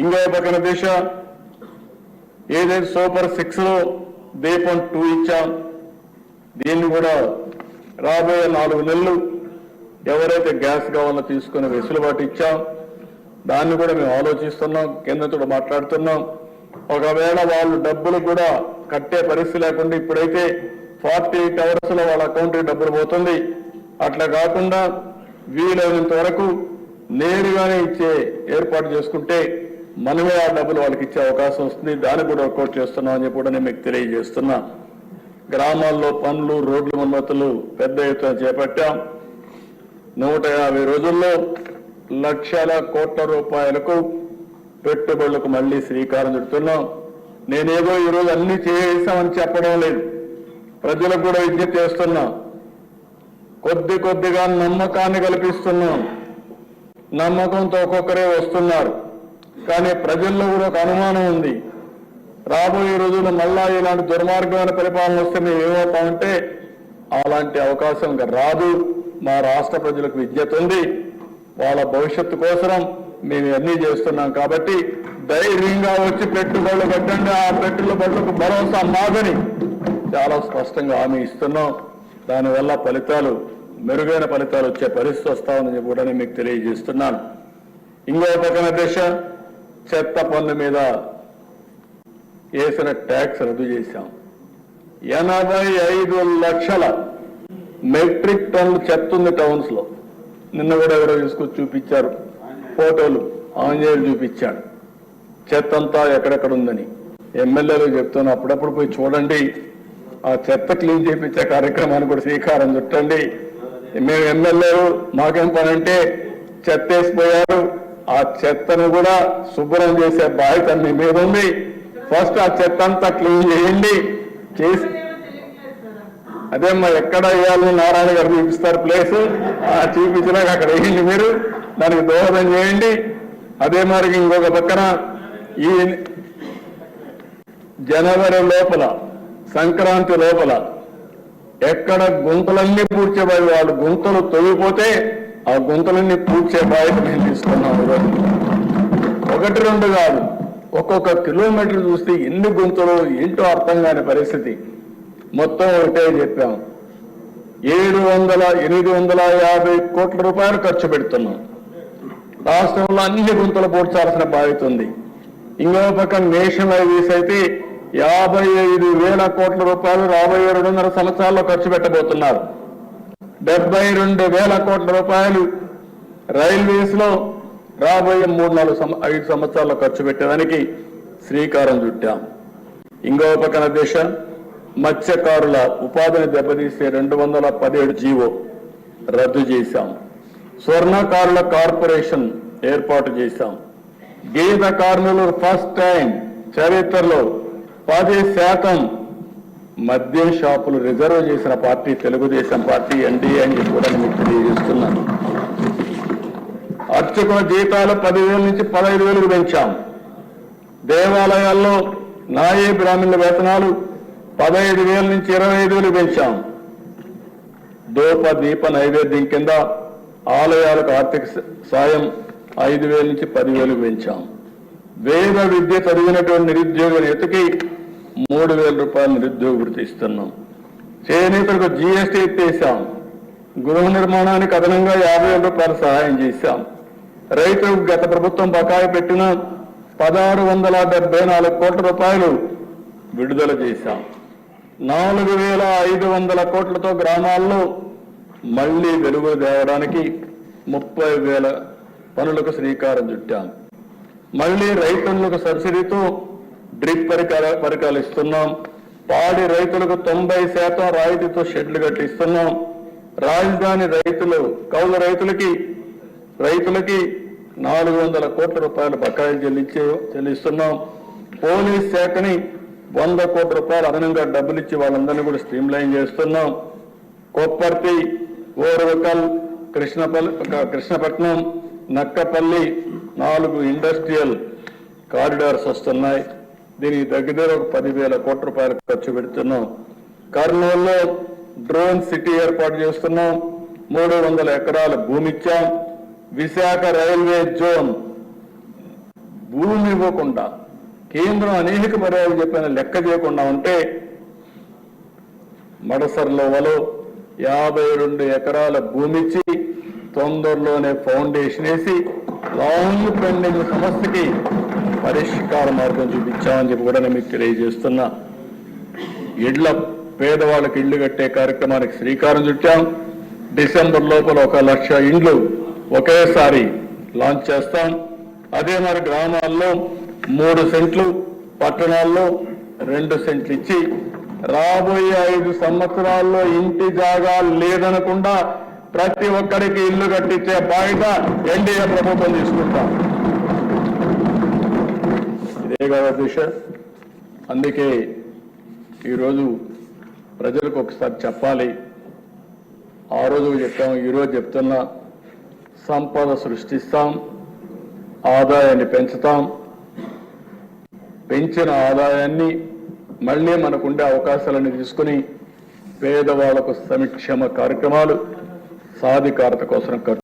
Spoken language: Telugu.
ఇంకో పక్కన దేశ. ఏదైతే సూపర్ సిక్స్లో దీపం టూ ఇచ్చాం దీన్ని కూడా రాబోయే నాలుగు నెలలు ఎవరైతే గ్యాస్ కావాలో తీసుకుని వెసులుబాటు ఇచ్చాం దాన్ని కూడా మేము ఆలోచిస్తున్నాం కేంద్రంతో మాట్లాడుతున్నాం. ఒకవేళ వాళ్ళు డబ్బులు కూడా కట్టే పరిస్థితి లేకుండా ఇప్పుడైతే ఫార్టీ ఎయిట్ అవర్స్లో వాళ్ళ అకౌంట్కి డబ్బులు పోతుంది. అట్లా కాకుండా వీలైనంత వరకు నేరుగానే ఇచ్చే ఏర్పాటు చేసుకుంటే మనమే ఆ డబ్బులు వాళ్ళకి ఇచ్చే అవకాశం వస్తుంది. దాన్ని కూడా వర్కౌట్ చేస్తున్నాం అని చెప్పి కూడా నేను మీకు తెలియజేస్తున్నా. గ్రామాల్లో పనులు రోడ్లు మరమ్మతులు పెద్ద ఎత్తున చేపట్టాం. నూట యాభై రోజుల్లో లక్షల కోట్ల రూపాయలకు పెట్టుబడులకు మళ్ళీ శ్రీకారం చుడుతున్నాం. నేనేదో ఈరోజు అన్ని చేసామని చెప్పడం లేదు. ప్రజలకు కూడా విజ్ఞప్తి చేస్తున్నాం. కొద్ది కొద్దిగా నమ్మకాన్ని కల్పిస్తున్నాం. నమ్మకంతో ఒక్కొక్కరే వస్తున్నారు. కానీ ప్రజల్లో కూడా ఒక అనుమానం ఉంది. రాబోయే రోజుల్లో మళ్ళా ఇలాంటి దుర్మార్గమైన పరిపాలన వస్తే మేము ఏమవుతామంటే అలాంటి అవకాశం రాదు. మా రాష్ట్ర ప్రజలకు విద్యత ఉంది. వాళ్ళ భవిష్యత్తు కోసం మేము అన్నీ చేస్తున్నాం కాబట్టి ధైర్యంగా వచ్చి పెట్టుబడులు పెట్టండి. ఆ పెట్టుబడులకు భరోసా మాదని చాలా స్పష్టంగా హామీ ఇస్తున్నాం. దానివల్ల ఫలితాలు మెరుగైన ఫలితాలు వచ్చే పరిస్థితి వస్తామని చెప్పి కూడా నేను మీకు తెలియజేస్తున్నాను. ఇంకో పక్కన దిశ చెత్త పన్ను మీద వేసిన ట్యాక్స్ రద్దు చేశాం. ఎనభై ఐదు లక్షల మెట్రిక్ టన్లు చెత్త ఉంది టౌన్స్లో నిన్న కూడా ఎవరో తీసుకొచ్చి చూపించారు. ఫోటోలు ఆంజనేయులు చూపించాడు చెత్త అంతా ఎక్కడెక్కడ ఉందని. ఎమ్మెల్యేలు చెప్తున్నా అప్పుడప్పుడు పోయి చూడండి. ఆ చెత్త క్లీన్ చేయించే కార్యక్రమాన్ని కూడా శ్రీకారం చుట్టండి. మేము ఎమ్మెల్యేలు మాకేం పని అంటే చెత్త వేసిపోయారు. ఆ చెత్తను కూడా శుభ్రం చేసే బాధ్యత మీ మీద ఉంది. ఫస్ట్ ఆ చెత్త అంతా క్లీన్ చేయండి. చేసి అదే మా ఎక్కడ వేయాలని నారాయణ గారు చూపిస్తారు ప్లేస్. ఆ చూపించినాక అక్కడ వేయండి మీరు. దానికి దోహదం చేయండి. అదే మరి ఇంకొక పక్కన ఈ జనవరి లోపల సంక్రాంతి లోపల ఎక్కడ గుంతలన్నీ పూడ్చేబాయి వాళ్ళు గుంతలు తొలిపోతే ఆ గుంతలన్నీ పూడ్చే బాధ్యత మేము తీసుకున్నాం ఈరోజు ఒకటి రెండు కాదు ఒక్కొక్క కిలోమీటర్ చూస్తే ఎన్ని గుంతలు ఏంటో అర్థం కాని పరిస్థితి. మొత్తం ఒకటే చెప్పాం. ఏడు వందల ఎనిమిది వందల యాభై కోట్ల రూపాయలు ఖర్చు పెడుతున్నాం. రాష్ట్రంలో అన్ని గుంతలు పూడ్చాల్సిన బాధ్యత ఉంది. ఇంకో పక్క నేషనల్ హైవేస్ అయితే యాభై ఐదు వేల కోట్ల రూపాయలు రాబోయే వందల సంవత్సరాల్లో ఖర్చు పెట్టబోతున్నారు. డెబ్బై రెండు వేల కోట్ల రూపాయలు రైల్వేస్లో రాబోయే మూడు నాలుగు సం- ఐదు సంవత్సరాల్లో ఖర్చు పెట్టేదానికి శ్రీకారం చుట్టాం. ఇంకో పక్కన దేశ మత్స్యకారుల ఉపాధిని దెబ్బతీసే రెండు వందల పదిహేడు జీవో రద్దు చేశాం. స్వర్ణకారుల కార్పొరేషన్ ఏర్పాటు చేశాం. గీత కార్మికులు ఫస్ట్ టైం చరిత్రలో పది శాతం మద్యం షాపులు రిజర్వ్ చేసిన పార్టీ తెలుగుదేశం పార్టీ ఎన్డీఏ అని చెప్పి కూడా మీకు తెలియజేస్తున్నాను. అర్చకుల జీతాలు పదివేల నుంచి పదహైదు వేలకు పెంచాం. దేవాలయాల్లో నాయే బ్రాహ్మణుల వేతనాలు పదహైదు వేల నుంచి ఇరవై ఐదు వేలు పెంచాం. దూప దీప నైవేద్యం కింద ఆలయాలకు ఆర్థిక సాయం ఐదు వేల నుంచి పదివేలు పెంచాం. వేద విద్య చదివినటువంటి నిరుద్యోగ నేతకి మూడు వేల రూపాయలు నిరుద్యోగ వృత్తి ఇస్తున్నాం. చేనేతలకు జిఎస్టీ ఎత్తేసాం గృహ నిర్మాణానికి అదనంగా యాభై వేల రూపాయలు సహాయం చేశాం. రైతులకు గత ప్రభుత్వం బకాయి పెట్టిన పదహారు వందల డెబ్బై నాలుగు కోట్ల రూపాయలు విడుదల చేశాం. నాలుగు వేల ఐదు వందల కోట్లతో గ్రామాల్లో మళ్ళీ వెలుగు తేవడానికి ముప్పై వేల పనులకు శ్రీకారం చుట్టాం. మళ్ళీ రైతులకు సబ్సిడీతో డ్రిప్ పరికర పరికరాలు ఇస్తున్నాం పాడి రైతులకు తొంభై శాతం రాయితీతో షెడ్లు కట్టిస్తున్నాం. రాజధాని రైతులు కౌలు రైతులకి రైతులకి నాలుగు వందల కోట్ల రూపాయల బకాయిలు చెల్లించే చెల్లిస్తున్నాం. పోలీస్ శాఖని వంద కోట్ల రూపాయలు అదనంగా డబ్బులు ఇచ్చి వాళ్ళందరినీ కూడా స్ట్రీమ్ లైన్ చేస్తున్నాం. కొప్పర్తి ఓరవకల్ కృష్ణపల్లి కృష్ణపట్నం నక్కపల్లి నాలుగు ఇండస్ట్రియల్ కారిడార్స్ వస్తున్నాయి. దీనికి దగ్గర ఒక పదివేల కోట్ల రూపాయలు ఖర్చు పెడుతున్నాం. కర్నూలులో డ్రోన్ సిటీ ఏర్పాటు చేస్తున్నాం. మూడు వందల ఎకరాల భూమి ఇచ్చాం విశాఖ రైల్వే జోన్ భూమి ఇవ్వకుండా కేంద్రం అనేక పర్యాలు చెప్పిన లెక్క చేయకుండా ఉంటే మడసర్లోవలో యాభై రెండు ఎకరాల భూమి ఇచ్చి తొందరలోనే ఫౌండేషన్ వేసి లాంగ్ పెండింగ్ సమస్యకి పరిష్కార మార్గం చూపించామని చెప్పి కూడా నేను మీకు తెలియజేస్తున్నా. ఇళ్ళ పేదవాళ్ళకి ఇళ్ళు కట్టే కార్యక్రమానికి శ్రీకారం చుట్టాం. డిసెంబర్ లోపల ఒక లక్ష ఇండ్లు ఒకేసారి లాంచ్ చేస్తాం. అదే మరి గ్రామాల్లో మూడు సెంట్లు పట్టణాల్లో రెండు సెంట్లు ఇచ్చి రాబోయే ఐదు సంవత్సరాల్లో ఇంటి జాగా లేదనకుండా ప్రతి ఒక్కరికి ఇల్లు కట్టించే బాధ్యత ఎన్డీఏ ప్రభుత్వం తీసుకుంటాం. ఇదే కదా దిశ. అందుకే ఈరోజు ప్రజలకు ఒకసారి చెప్పాలి. ఆ రోజు చెప్పాము ఈరోజు చెప్తున్నా సంపద సృష్టిస్తాం ఆదాయాన్ని పెంచుతాం. పెంచిన ఆదాయాన్ని మళ్ళీ మనకుండే అవకాశాలను తీసుకుని పేదవాళ్ళకు సంక్షేమ కార్యక్రమాలు సాధికారత కోసం ఖర్చు